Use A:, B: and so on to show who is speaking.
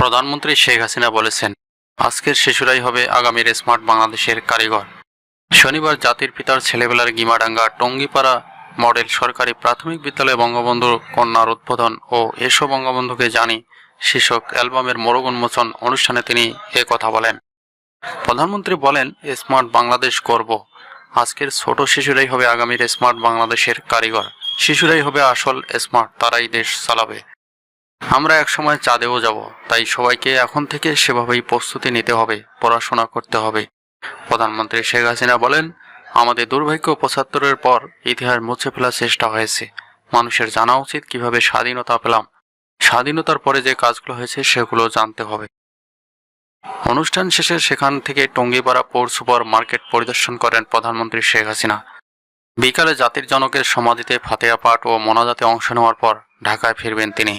A: প্রধানমন্ত্রী শেখ হাসিনা বলেছেন, আজকের শিশুরাই হবে আগামীর স্মার্ট বাংলাদেশের কারিগর। শনিবার জাতির পিতার ছেলেবেলার গিমাডাঙ্গা টঙ্গিপাড়া মডেল সরকারি প্রাথমিক বিদ্যালয়ে বঙ্গবন্ধু কন্যার উদ্বোধন ও এসো বঙ্গবন্ধুকে জানি শীর্ষক অ্যালবামের মোড়ক উন্মোচন অনুষ্ঠানে তিনি এ কথা বলেন। প্রধানমন্ত্রী বলেন স্মার্ট বাংলাদেশ করব আজকের ছোট শিশুরাই হবে আগামীর স্মার্ট বাংলাদেশের কারিগর। শিশুরাই হবে আসল স্মার্ট, তারাই দেশ চালাবে। আমরা একসময় চাঁদেও যাব, তাই সবাইকে এখন থেকে সেভাবেই প্রস্তুতি নিতে হবে, পড়াশোনা করতে হবে। প্রধানমন্ত্রী শেখ হাসিনা বলেন, আমাদের দুর্ভাগ্য পঁচাত্তরের পর ইতিহাস মুছে ফেলার চেষ্টা হয়েছে। মানুষের জানা উচিত কীভাবে স্বাধীনতা পেলাম। স্বাধীনতার পরে যে কাজগুলো হয়েছে সেগুলো জানতে হবে। অনুষ্ঠান শেষে সেখান থেকে টঙ্গিপাড়া পৌর সুপার মার্কেট পরিদর্শন করেন প্রধানমন্ত্রী শেখ হাসিনা। বিকালে জাতির জনকের সমাধিতে ফাতেয়া পাঠ ও মোনাজাতে অংশ নেওয়ার পর ঢাকায় ফিরবেন তিনি।